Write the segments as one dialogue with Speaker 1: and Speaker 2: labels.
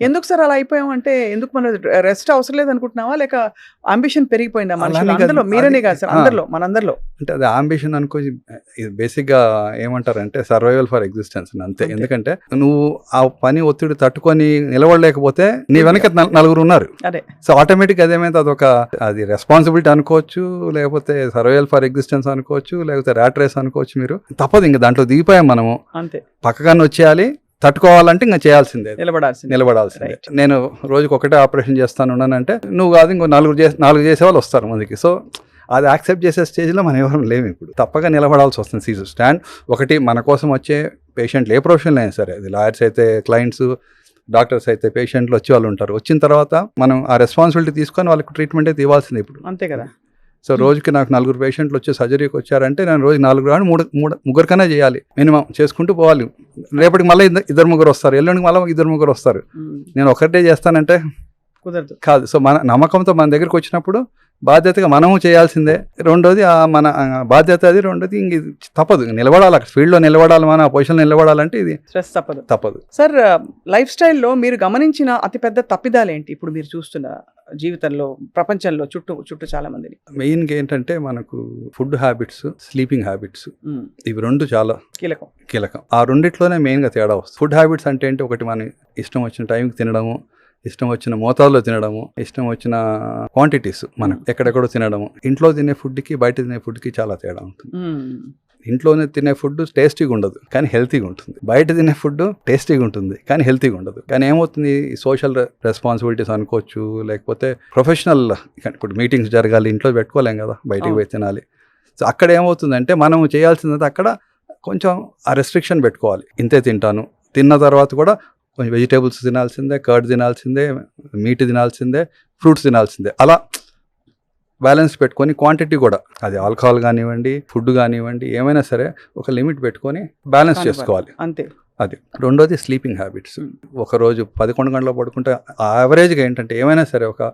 Speaker 1: ఎందుకు సార్ అలా అయిపోయాం అంటే ఎందుకు మన రెస్ట్ అవసరం లేదు అనుకుంటున్నావా? లేక అంబిషన్ పెరిగిపోయిందా మనుషులు. అందరిలో మీరనే కాదు సార్
Speaker 2: అది-
Speaker 1: అందరిలో మనందరిలో.
Speaker 2: అంటే అది ఆంబిషన్ అనుకో బేసిక్గా ఏమంటారంటే సర్వైవల్ ఫర్ ఎగ్జిస్టెన్స్ అంతే. ఎందుకంటే నువ్వు ఆ పని ఒత్తిడి తట్టుకొని నిలబడలేకపోతే నీ వెనక నల్- నలుగురు ఉన్నారు.
Speaker 1: అదే.
Speaker 2: సో ఆటోమేటిక్ అదేమైతే అదొక అది రెస్పాన్సిబిలిటీ అనుకోవచ్చు లేకపోతే సర్వైవల్ ఫర్ ఎగ్జిస్టెన్స్ అనుకోవచ్చు లేకపోతే ర్యాట్ రేస్ అనుకోవచ్చు మీరు. తప్పదు ఇంకా దాంట్లో దిగిపోయాం మనము.
Speaker 1: అంతే.
Speaker 2: పక్కగానే వచ్చేయాలి తట్టుకోవాలంటే ఇంకా చేయాల్సిందే.
Speaker 1: నిలబడాల్సింది.
Speaker 2: నిలబడాల్సిందే. నేను రోజుకి ఒకటే ఆపరేషన్ చేస్తాను ఉన్నానంటే నువ్వు కాదు ఇంకో నలుగురు చేసే నాలుగు చేసే వాళ్ళు వస్తారు మనకి సో అది యాక్సెప్ట్ చేసే స్టేజ్లో మనం ఎవరు లేము ఇప్పుడు. తప్పక నిలబడాల్సి వస్తుంది సీజర్ స్టాండ్. ఒకటి మన కోసం వచ్చే పేషెంట్లు ఏ ప్రొఫెషన్లో అయినా సరే అది లాయర్స్ అయితే క్లయింట్స్ డాక్టర్స్ అయితే పేషెంట్లు వచ్చి వాళ్ళు ఉంటారు. వచ్చిన తర్వాత మనం ఆ రెస్పాన్సిబిలిటీ తీసుకొని వాళ్ళకి ట్రీట్మెంట్ అయితే ఇవ్వాల్సింది ఇప్పుడు.
Speaker 1: అంతే కదా.
Speaker 2: సో రోజుకి నాకు నలుగురు పేషెంట్లు వచ్చి సర్జరీకి వచ్చారంటే నేను రోజు నాలుగు కానీ మూడు మూడు ముగ్గురికైనా చేయాలి. మినిమం చేసుకుంటూ పోవాలి. రేపటికి మళ్ళీ ఇద్దరు ఇద్దరు ముగ్గురు వస్తారు. ఎల్లుండికి మళ్ళీ ఇద్దరు ముగ్గురు వస్తారు.
Speaker 1: ఉమ్,
Speaker 2: నేను ఒకటే చేస్తానంటే
Speaker 1: కుదరదు.
Speaker 2: కాదు. సో మన నమ్మకంతో మన దగ్గరికి వచ్చినప్పుడు బాధ్యతగా మనము చేయాల్సిందే. రెండోది ఆ మన బాధ్యత అది. రెండోది ఇంక తప్పదు. నిలబడాలి. అక్కడ ఫీల్డ్లో నిలబడాలి మన ఆ పొజిషన్లో నిలబడాలంటే ఇది
Speaker 1: స్ట్రెస్ తప్పదు.
Speaker 2: తప్పదు.
Speaker 1: సార్ లైఫ్ స్టైల్లో మీరు గమనించిన అతిపెద్ద తప్పిదాలు ఏంటి ఇప్పుడు మీరు చూస్తున్న జీవితంలో ప్రపంచంలో చుట్టూ చుట్టూ చాలా మందిని
Speaker 2: మెయిన్గా ఏంటంటే మనకు ఫుడ్ హ్యాబిట్స్ స్లీపింగ్ హ్యాబిట్స్ ఇవి రెండు చాలా
Speaker 1: కీలకం.
Speaker 2: కీలకం. ఆ రెండిట్లోనే మెయిన్గా తేడా వస్తుంది. ఫుడ్ హ్యాబిట్స్ అంటే ఏంటి? ఒకటి మన ఇష్టం వచ్చిన టైంకి తినడము ఇష్టం వచ్చిన మోతాదులో తినడము ఇష్టం వచ్చిన క్వాంటిటీస్ మనం ఎక్కడెక్కడో తినడము. ఇంట్లో తినే ఫుడ్కి బయట తినే ఫుడ్కి చాలా తేడా ఉంటుంది.
Speaker 1: ఉమ్,
Speaker 2: ఇంట్లోనే తినే ఫుడ్ టేస్టీగా ఉండదు కానీ హెల్తీగా ఉంటుంది. బయట తినే ఫుడ్ టేస్టీగా ఉంటుంది కానీ హెల్తీగా ఉండదు. కానీ ఏమవుతుంది? సోషల్ రెస్పాన్సిబిలిటీస్ అనుకోవచ్చు లేకపోతే ప్రొఫెషనల్ ఇప్పుడు మీటింగ్స్ జరగాలి ఇంట్లో పెట్టుకోలేం కదా బయటికి పోయి తినాలి. సో అక్కడ ఏమవుతుందంటే మనం చేయాల్సిందంటే అక్కడ కొంచెం ఆ రెస్ట్రిక్షన్ పెట్టుకోవాలి. ఇంతే తింటాను. తిన్న తర్వాత కూడా కొంచెం వెజిటేబుల్స్ తినాల్సిందే కర్డ్ తినాల్సిందే మీట్ తినాల్సిందే ఫ్రూట్స్ తినాల్సిందే. అలా బ్యాలెన్స్ పెట్టుకొని క్వాంటిటీ కూడా అది ఆల్కహాల్ కానివ్వండి ఫుడ్ కానివ్వండి ఏమైనా సరే ఒక లిమిట్ పెట్టుకొని బ్యాలెన్స్. చేసుకోవాలి.
Speaker 1: అంతే.
Speaker 2: అది రెండోది స్లీపింగ్ హ్యాబిట్స్.
Speaker 1: Hmm.
Speaker 2: ఒక రోజు పదకొండు గంటలు పడుకుంటే యావరేజ్గా ఏంటంటే ఏమైనా సరే ఒక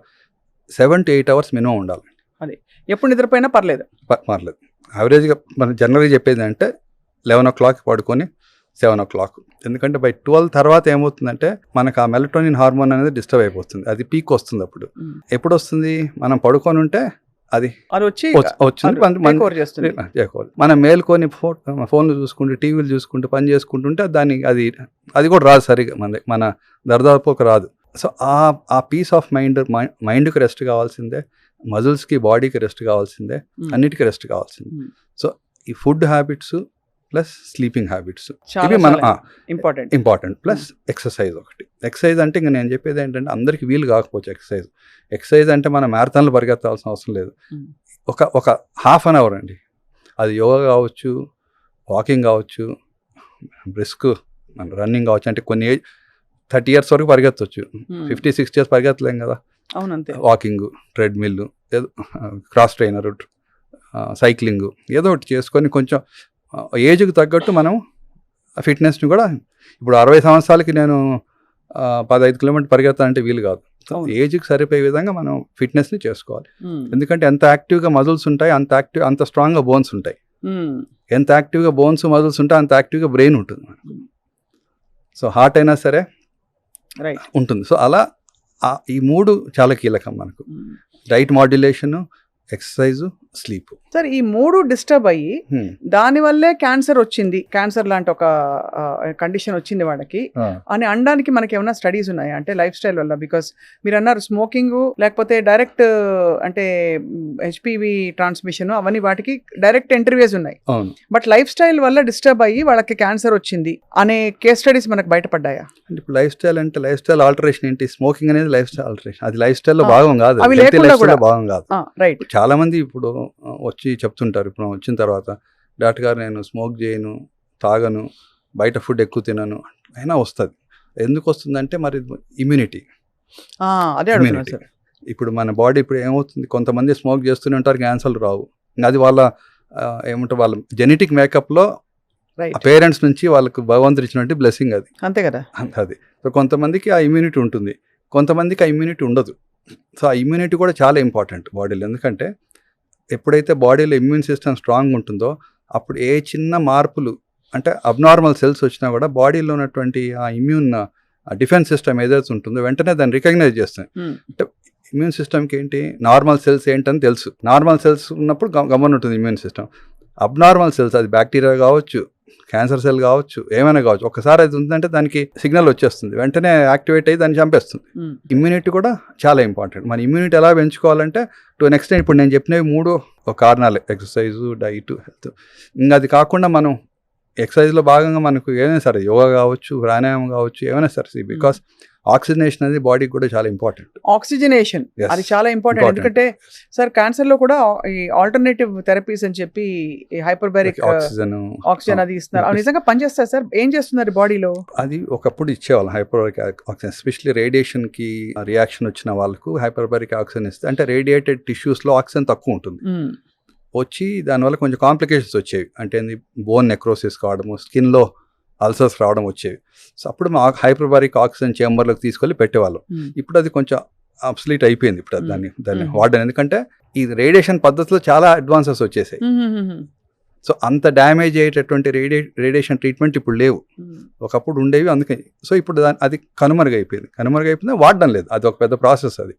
Speaker 2: seven to eight hours minimum ఉండాలి.
Speaker 1: ఎప్పుడు నిద్రపోయినా పర్లేదు.
Speaker 2: పర్లేదు. యావరేజ్గా మనం జనరల్గా చెప్పేది అంటే లెవెన్ ఓ క్లాక్ పడుకొని సెవెన్ ఓ క్లాక్. ఎందుకంటే బై ట్వెల్వ్ తర్వాత ఏమవుతుందంటే మనకు ఆ మెలటోనిన్ హార్మోన్ అనేది డిస్టర్బ్ అయిపోతుంది. అది పీక్ వస్తుంది అప్పుడు. ఎప్పుడు వస్తుంది మనం పడుకొని ఉంటే అది
Speaker 1: అది వచ్చి
Speaker 2: వచ్చి- వచ్చింది. మన- మేల్కొని ఫో ఫోన్లు చూసుకుంటూ టీవీలు చూసుకుంటూ పని చేసుకుంటుంటే దాన్ని అది అది కూడా రాదు సరిగా మన మన దరిదాపుకు రాదు. సో ఆ ఆ పీస్ ఆఫ్ మైండ్ మైండ్కి రెస్ట్ కావాల్సిందే. మజిల్స్కి బాడీకి రెస్ట్ కావాల్సిందే. అన్నిటికీ రెస్ట్ కావాల్సిందే. సో ఈ food habits plus sleeping habits. ఇవి మన
Speaker 1: ఇంపార్టెంట్.
Speaker 2: ఇంపార్టెంట్. ప్లస్ ఎక్సర్సైజ్ ఒకటి. ఎక్సర్సైజ్ అంటే ఇంకా నేను చెప్పేది ఏంటంటే అందరికీ వీలు కాకపోవచ్చు ఎక్సర్సైజ్. ఎక్సర్సైజ్ అంటే మనం మ్యారథాన్లు పరిగెత్తాల్సిన అవసరం లేదు.
Speaker 1: Hmm.
Speaker 2: ఒక ఒక హాఫ్ అన్ అవర్ అండి. అది యోగా కావచ్చు వాకింగ్ కావచ్చు బ్రిస్క్ మన రన్నింగ్ కావచ్చు అంటే కొన్ని ఏజ్ థర్టీ ఇయర్స్ వరకు పరిగెత్తవచ్చు ఫిఫ్టీ సిక్స్టీ ఇయర్స్ పరిగెత్తలేం కదా.
Speaker 1: అవునంతే.
Speaker 2: వాకింగ్ ట్రెడ్మిల్ ఏదో క్రాస్ ట్రైనర్ సైక్లింగ్ ఏదో ఒకటి చేసుకొని కొంచెం ఏజ్కి తగ్గట్టు మనం ఫిట్నెస్ని కూడా ఇప్పుడు అరవై సంవత్సరాలకి నేను పదహైదు కిలోమీటర్ పరిగెత్తాలంటే వీలు కాదు. ఏజ్కి సరిపోయే విధంగా మనం ఫిట్నెస్ని చేసుకోవాలి. ఎందుకంటే ఎంత యాక్టివ్గా మజిల్స్ ఉంటాయి అంత యాక్టివ్ అంత స్ట్రాంగ్గా బోన్స్ ఉంటాయి. ఎంత యాక్టివ్గా బోన్స్ మజిల్స్ ఉంటాయి అంత యాక్టివ్గా బ్రెయిన్ ఉంటుంది సో హార్ట్ అయినా సరే ఉంటుంది. సో అలా ఈ మూడు చాలా కీలకం మనకు. Diet modulation exercise sleep.
Speaker 1: Sir ఈ మూడు డిస్టర్బ్ అయ్యి దాని వల్లే క్యాన్సర్ వచ్చింది. క్యాన్సర్ లాంటి ఒక కండిషన్ వచ్చింది వాళ్ళకి. అని అనడానికి మనకి ఏమైనా స్టడీస్ ఉన్నాయా? అంటే లైఫ్ స్టైల్ వల్ల బికాస్ మీరు అన్నారు స్మోకింగ్ లేకపోతే డైరెక్ట్ అంటే హెచ్పివి ట్రాన్స్మిషన్ అవన్నీ వాటికి డైరెక్ట్ ఇంటర్వ్యూస్ ఉన్నాయి. బట్ లైఫ్ స్టైల్ వల్ల డిస్టర్బ్ అయ్యి వాళ్ళకి క్యాన్సర్ వచ్చింది అనే కేస్ స్టడీస్ మనకు బయటపడ్డాయా?
Speaker 2: అంటే ఇప్పుడు లైఫ్ స్టైల్ అంటే లైఫ్ స్టైల్ ఆల్టరేషన్ ఏంటి? స్మోకింగ్ అనేది లైఫ్ స్టైల్ ఆల్టరేషన్. అది లైఫ్ స్టైల్లో
Speaker 1: ఆ,
Speaker 2: భాగం కాదు. భాగం
Speaker 1: రైట్
Speaker 2: చాలా మంది ఇప్పుడు వచ్చి చెప్తుంటారు. ఇప్పుడు వచ్చిన తర్వాత డాక్టర్ గారు నేను స్మోక్ చేయను తాగను బయట ఫుడ్ ఎక్కువ తినను అయినా వస్తుంది. ఎందుకు వస్తుందంటే మరి ఇమ్యూనిటీ.
Speaker 1: అదే
Speaker 2: ఇమ్యూనిటీ. ఇప్పుడు మన బాడీ ఇప్పుడు ఏమవుతుంది? కొంతమంది స్మోక్ చేస్తూనే ఉంటారు క్యాన్సర్లు రావు. అది వాళ్ళ ఏమంటారు వాళ్ళ జెనెటిక్ మేకప్లో
Speaker 1: రైట్.
Speaker 2: పేరెంట్స్ నుంచి వాళ్ళకు భగవంతుడు ఇచ్చినట్టు బ్లెస్సింగ్ అది.
Speaker 1: అంతే కదా.
Speaker 2: అది. సో కొంతమందికి ఆ ఇమ్యూనిటీ ఉంటుంది. కొంతమందికి ఆ ఇమ్యూనిటీ ఉండదు. సో ఆ ఇమ్యూనిటీ కూడా చాలా ఇంపార్టెంట్ బాడీలో. ఎందుకంటే ఎప్పుడైతే బాడీలో ఇమ్యూన్ సిస్టమ్ స్ట్రాంగ్ ఉంటుందో అప్పుడు ఏ చిన్న మార్పులు అంటే అబ్నార్మల్ సెల్స్ వచ్చినా కూడా బాడీలో ఉన్నటువంటి ఆ ఇమ్యూన్ డిఫెన్స్ సిస్టమ్ ఏదైతే ఉంటుందో వెంటనే దాన్ని రికగ్నైజ్ చేస్తాయి.
Speaker 1: ఉమ్,
Speaker 2: ఇమ్యూన్ సిస్టమ్కి ఏంటి? నార్మల్ సెల్స్ ఏంటని తెలుసు. నార్మల్ సెల్స్ ఉన్నప్పుడు గమ- గమని ఉంటుంది ఇమ్యూన్ సిస్టమ్. అబ్నార్మల్ సెల్స్ అది బ్యాక్టీరియా కావచ్చు క్యాన్సర్ సెల్ కావచ్చు ఏమైనా కావచ్చు ఒకసారి అది ఉందంటే దానికి సిగ్నల్ వచ్చేస్తుంది వెంటనే యాక్టివేట్ అయ్యి దాన్ని చంపేస్తుంది. ఇమ్యూనిటీ కూడా చాలా ఇంపార్టెంట్. మన ఇమ్యూనిటీ ఎలా పెంచుకోవాలంటే టు నెక్స్ట్ ఇప్పుడు నేను చెప్పినవి మూడు ఒక కారణాలు ఎక్సర్సైజు డైట్ హెల్త్ ఇంకా అది కాకుండా మనం ఎక్సర్సైజ్లో భాగంగా మనకు ఏమైనా సరే యోగా కావచ్చు ప్రాణాయామం కావచ్చు ఏమైనా సరే బికాస్ ఆక్సిజనేషన్ అనేది బాడీకి కూడా చాలా ఇంపార్టెంట్
Speaker 1: ఆక్సిజనేషన్. అది చాలా ఇంపార్టెంట్. ఎందుకంటే సార్ క్యాన్సర్లో కూడా ఈ ఆల్టర్నేటివ్ థెరపీస్ అని చెప్పి హైపర్బారిక్
Speaker 2: ఆక్సిజన్
Speaker 1: ఆక్సిజన్ అది ఇస్తున్నారు. అవి నిజంగా పనిచేస్తారు సార్ ఏం చేస్తున్నారు బాడీలో
Speaker 2: అది ఒకప్పుడు ఇచ్చేవాళ్ళం హైపర్బారిక్ ఆక్సిజన్ ఎస్పెషల్లీ రేడియేషన్కి రియాక్షన్ వచ్చిన వాళ్ళకు హైపర్బారిక్ ఆక్సిజన్ ఇస్తే అంటే రేడియేటెడ్ టిష్యూస్లో ఆక్సిజన్ తక్కువ ఉంటుంది. వచ్చి దానివల్ల కొంచెం కాంప్లికేషన్స్ వచ్చేవి. అంటే బోన్ నెక్రోసిస్ కావడము స్కిన్లో అల్సర్స్ రావడం వచ్చేవి. సో అప్పుడు మా హైపర్బారిక్ ఆక్సిజన్ చేంబర్లోకి తీసుకెళ్ళి పెట్టేవాళ్ళం. ఇప్పుడు అది కొంచెం అబ్సలీట్ అయిపోయింది ఇప్పుడు దాన్ని దాన్ని. వాడడం. ఎందుకంటే ఈ రేడియేషన్ పద్ధతిలో చాలా అడ్వాన్సెస్ వచ్చేసాయి. సో అంత డ్యామేజ్ అయ్యేటటువంటి రేడియే రేడియేషన్ ట్రీట్మెంట్ ఇప్పుడు లేవు. ఒకప్పుడు ఉండేవి అందుకే. సో ఇప్పుడు దాని అది కనుమరుగైపోయింది. కనుమరుగైపోయింది వాడడం లేదు. అది ఒక పెద్ద ప్రాసెస్ అది.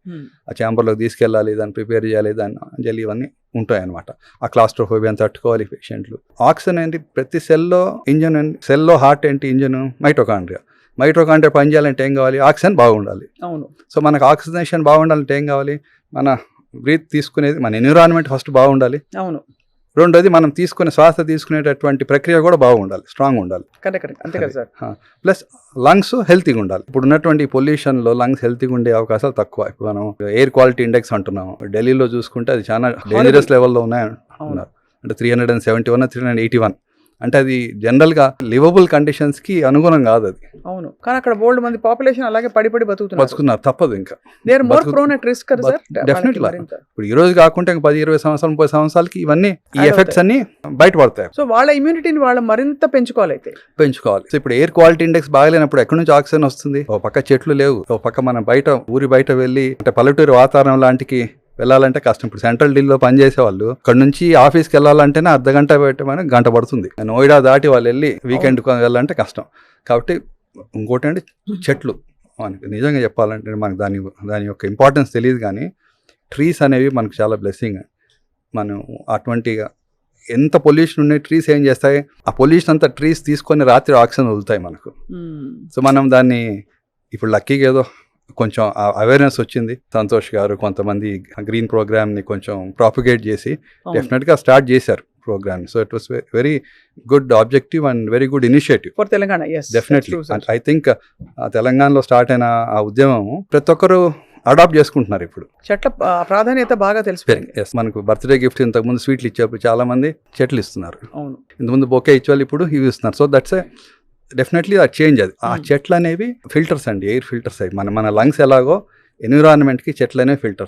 Speaker 2: ఆ ఛాంబర్లోకి తీసుకెళ్ళాలి దాన్ని ప్రిపేర్ చేయాలి దాన్ని అంజలి ఇవన్నీ ఉంటాయి అనమాట ఆ క్లాస్ట్రోఫోబియాని తట్టుకోవాలి పేషెంట్లు. ఆక్సిజన్ ఏంటి? ప్రతి సెల్లో ఇంజన్ సెల్లో హార్ట్ ఏంటి? Engine mitochondria. మైటోకాండ్రియా పనిచేయాలంటే ఏం కావాలి? ఆక్సిజన్ బాగుండాలి.
Speaker 1: అవును.
Speaker 2: సో మనకు ఆక్సిజనేషన్ బాగుండాలంటే ఏం కావాలి? మన బ్రీత్ తీసుకునేది మన ఎన్విరాన్మెంట్ ఫస్ట్ బాగుండాలి.
Speaker 1: అవును.
Speaker 2: రెండోది మనం తీసుకునే శ్వాస తీసుకునేటటువంటి ప్రక్రియ కూడా బాగుండాలి స్ట్రాంగ్ ఉండాలి.
Speaker 1: అంతే కదా సార్.
Speaker 2: ప్లస్ లంగ్స్ హెల్తీగా ఉండాలి. ఇప్పుడు ఉన్నటువంటి పొల్యూషన్లో లంగ్స్ హెల్తీగా ఉండే అవకాశాలు తక్కువ. ఇప్పుడు మనం ఎయిర్ క్వాలిటీ ఇండెక్స్ అంటున్నాము. ఢిల్లీలో చూసుకుంటే అది చాలా డేంజరస్ లెవెల్లో ఉన్నాయి అంటే three hundred and seventy one three hundred eighty one అంటే అది జనరల్గా లివబుల్ కండిషన్స్కి అనుగుణం కాదు అది.
Speaker 1: అవును. కానీ అక్కడ బోల్డ్ మంది పాపులేషన్ అలాగే పడి పడి బతుకుతున్నారు.
Speaker 2: బతుకున్నారు తప్పదు ఇంకా.
Speaker 1: మోర్ ప్రోన్ అట్ రిస్క్ కదా.
Speaker 2: ఇప్పుడు ఈ రోజు కాకుంటే ఇంకా పది ఇరవై సంవత్సరాలు ముప్పై సంవత్సరాలకి ఇవన్నీ ఈ ఎఫెక్ట్స్ అన్ని బయటపడతాయి.
Speaker 1: సో వాళ్ళ ఇమ్యూనిటీని వాళ్ళ మరింత పెంచుకోవాలి అయితే.
Speaker 2: పెంచుకోవాలి. సో ఇప్పుడు ఎయిర్ క్వాలిటీ ఇండెక్స్ బాగలేనప్పుడు ఎక్కడి నుంచి ఆక్సిజన్ వస్తుంది? ఒక పక్క చెట్లు లేవు. ఒక పక్క మనం బయట ఊరి బయట వెళ్ళి అంటే పల్లెటూరు వాతావరణం లాంటికి వెళ్ళాలంటే కష్టం. ఇప్పుడు సెంట్రల్ ఢిల్లీలో పనిచేసే వాళ్ళు ఇక్కడ నుంచి ఆఫీస్కి వెళ్ళాలంటేనే అర్ధ గంట పెట్టమని గంట పడుతుంది. నోయిడా దాటి వాళ్ళు వెళ్ళి వీకెండ్ వెళ్ళాలంటే కష్టం. కాబట్టి ఇంకోటి అంటే చెట్లు. మనకి నిజంగా చెప్పాలంటే మనకు దాని దాని యొక్క ఇంపార్టెన్స్ తెలియదు కానీ ట్రీస్ అనేవి మనకు చాలా బ్లెస్సింగ్ మనం అటువంటి ఎంత పొల్యూషన్ ఉన్నాయి ట్రీస్ ఏం చేస్తాయి? ఆ పొల్యూషన్ అంతా ట్రీస్ తీసుకొని రాత్రి ఆక్సిజన్ వదులుతాయి మనకు. సో మనం దాన్ని ఇప్పుడు లక్కీగా ఏదో కొంచెం అవేర్నెస్ వచ్చింది. సంతోష్ గారు కొంతమంది గ్రీన్ ప్రోగ్రామ్ని కొంచెం ప్రాపిగేట్ చేసి డెఫినెట్గా స్టార్ట్ చేశారు programme so it was very good objective and very good initiative
Speaker 1: for Telangana
Speaker 2: definitely I think తెలంగాణలో స్టార్ట్ అయిన ఆ ఉద్యమం ప్రతి ఒక్కరు అడాప్ట్ చేసుకుంటున్నారు ఇప్పుడు.
Speaker 1: చెట్ల ప్రాధాన్యత బాగా తెలిసిపోయింది
Speaker 2: మనకు బర్త్డే గిఫ్ట్ ఇంతకుముందు స్వీట్లు ఇచ్చేప్పుడు చాలా మంది చెట్లు ఇస్తున్నారు.
Speaker 1: అవును.
Speaker 2: ఇంతకుముందు బొకే ఇచ్చేవాళ్ళు ఇప్పుడు ఇవి ఇస్తున్నారు. So that's a definitely uh change అది. ఆ
Speaker 1: Hmm.
Speaker 2: చెట్లు అనేవి ఫిల్టర్స్ అండి ఎయిర్ ఫిల్టర్స్ అవి. మన మన లంగ్స్ ఎలాగో ఎన్విరాన్మెంట్కి చెట్లు అనేవి ఫిల్టర్స్